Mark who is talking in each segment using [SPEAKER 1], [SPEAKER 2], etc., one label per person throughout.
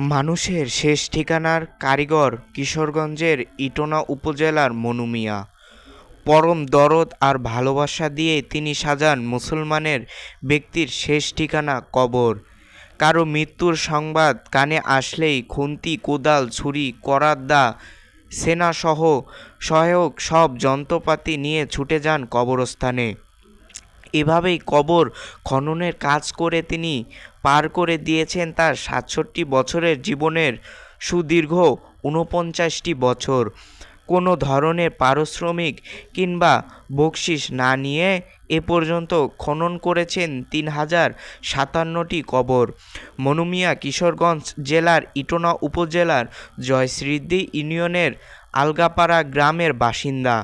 [SPEAKER 1] মানুষের শেষ ঠিকানার কারিগর কিশোরগঞ্জের ইটোনা উপজেলার মনু মিয়া। পরম দরদ আর ভালোবাসা দিয়ে তিনি সাজান মুসলমানের ব্যক্তির শেষ ঠিকানা কবর। কারও মৃত্যুর সংবাদ কানে আসলেই খুন্তি, কোদাল, ছুরি করাত দা, সেনাসহ সহায়ক সব যন্ত্রপাতি নিয়ে ছুটে যান কবরস্থানে। এভাবেই কবর খননের কাজ করে তিনি পার করে দিয়েছেন তার সাতষট্টি বছরের জীবনের সুদীর্ঘ ঊনপঞ্চাশটি বছর। কোনো ধরনের পারিশ্রমিক কিংবা বকশিস না নিয়ে এ পর্যন্ত খনন করেছেন তিন হাজার সাতান্নটি কবর। মনুমিয়া কিশোরগঞ্জ জেলার ইটোনা উপজেলার জয়শ্রীদি ইউনিয়নের আলগাপাড়া গ্রামের বাসিন্দা।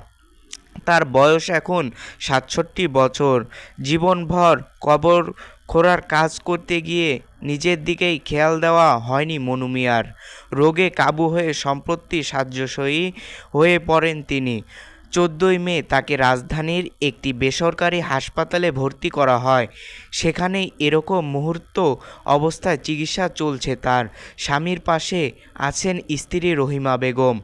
[SPEAKER 1] তার বয়স এখন সাতষট্টি বছর। জীবনভর কবর খোঁড়ার কাজ করতে গিয়ে নিজের দিকেই খেয়াল দেওয়া হয়নি মনু মিয়ার। রোগে কাবু হয়ে সম্প্রতি সাহায্যসয়ী হয়ে পড়েন তিনি। চোদ্দোই মে তাকে রাজধানীর একটি বেসরকারি হাসপাতালে ভর্তি করা হয়। সেখানেই এরকম মুহূর্ত অবস্থায় চিকিৎসা চলছে তার। স্বামীর পাশে আছেন স্ত্রী রহিমা বেগম।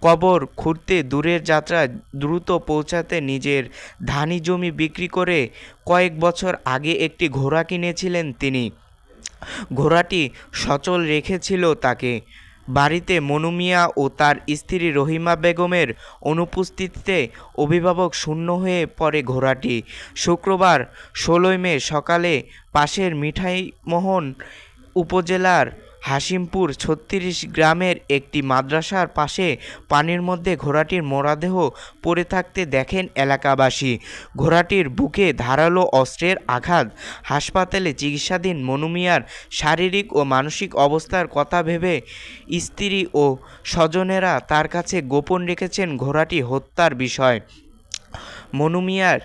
[SPEAKER 1] কবর খুঁড়তে দূরের যাত্রা দ্রুত পৌঁছাতে নিজের ধানি জমি বিক্রি করে কয়েক বছর আগে একটি ঘোড়া কিনেছিলেন তিনি। ঘোড়াটি সচল রেখেছিল তাকে। বাড়িতে মনু মিয়া ও তার স্ত্রী রহিমা বেগমের অনুপস্থিতিতে অভিভাবক শূন্য হয়ে পড়ে ঘোড়াটি। শুক্রবার ষোলোই মে সকালে পাশের মিঠাইমোহন উপজেলার হাসিমপুর ছত্রিশ গ্রামের একটি মাদ্রাসার পাশে পানির মধ্যে ঘোড়াটির মরাদেহ পড়ে থাকতে দেখেন এলাকাবাসী। ঘোড়াটির বুকে ধারালো অস্ত্রের আঘাত। হাসপাতালে চিকিৎসাধীন মনুমিয়ার শারীরিক ও মানসিক অবস্থার কথা ভেবে স্ত্রী ও স্বজনেরা তার কাছে গোপন রেখেছেন ঘোড়াটি হত্যার বিষয়। মনুমিয়ার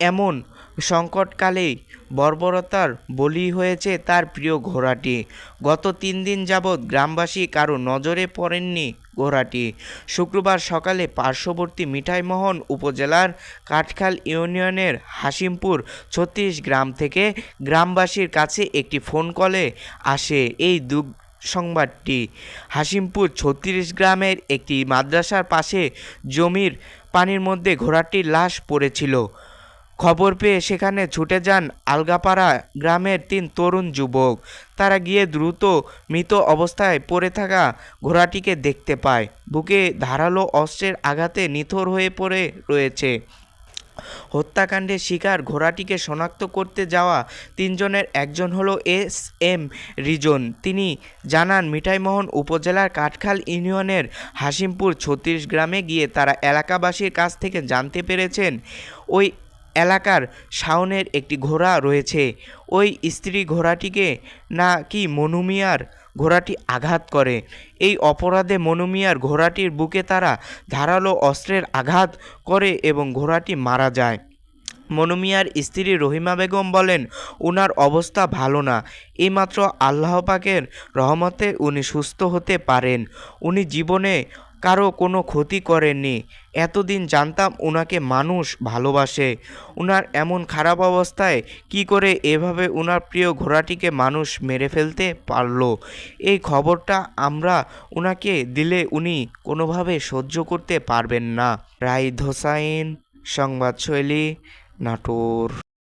[SPEAKER 1] এমন সংকটকালেই বর্বরতার বলি হয়েছে তার প্রিয় ঘোড়াটি। গত তিন দিন যাবৎ গ্রামবাসী কারও নজরে পড়েননি ঘোড়াটি। শুক্রবার সকালে পার্শ্ববর্তী মিঠাইমোহন উপজেলার কাঠখাল ইউনিয়নের হাসিমপুর ছত্রিশ গ্রাম থেকে গ্রামবাসীর কাছে একটি ফোন কলে আসে এই দুঃখ সংবাদটি হাসিমপুর ছত্রিশ গ্রামের একটি মাদ্রাসার পাশে জমির পানির মধ্যে ঘোড়াটির লাশ পড়েছিল। খবর পেয়ে সেখানে ছুটে যান আলগাপাড়া গ্রামের তিন তরুণ যুবক। তারা গিয়ে দ্রুত মৃত অবস্থায় পড়ে থাকা ঘোড়াটিকে দেখতে পায়। বুকে ধারালো অস্ত্রের আঘাতে নিথর হয়ে পড়ে রয়েছে। হত্যাকাণ্ডের শিকার ঘোড়াটিকে শনাক্ত করতে যাওয়া তিনজনের একজন হলো এস এম রিজন। তিনি জানান, মিঠাইমোহন উপজেলার কাঠখাল ইউনিয়নের হাসিমপুর ছত্রিশ গ্রামে গিয়ে তারা এলাকাবাসীর কাছ থেকে জানতে পেরেছেন, ওই এলাকার শাওনের একটি ঘোড়া রয়েছে। ওই স্ত্রী ঘোড়াটিকে না কি মনুমিয়ার ঘোড়াটি আঘাত করে। এই অপরাধে মনুমিয়ার ঘোড়াটির বুকে তারা ধারালো অস্ত্রের আঘাত করে এবং ঘোড়াটি মারা যায়। মনুমিয়ার স্ত্রী রহিমা বেগম বলেন ওনার অবস্থা ভালো না। এইমাত্র আল্লাহ পাকের রহমতে উনি সুস্থ হতে পারেন। উনি জীবনে কারও কোনো ক্ষতি করেননি। এতদিন জানতাম ওনাকে মানুষ ভালোবাসে। ওনার এমন খারাপ অবস্থায় কি করে এভাবে ওনার প্রিয় ঘোড়াটিকে মানুষ মেরে ফেলতে পারল? এই খবরটা আমরা ওনাকে দিলে উনি কোনোভাবে সহ্য করতে পারবেন না। রাইদ হোসাইন, সংবাদশৈলী, নাটোর।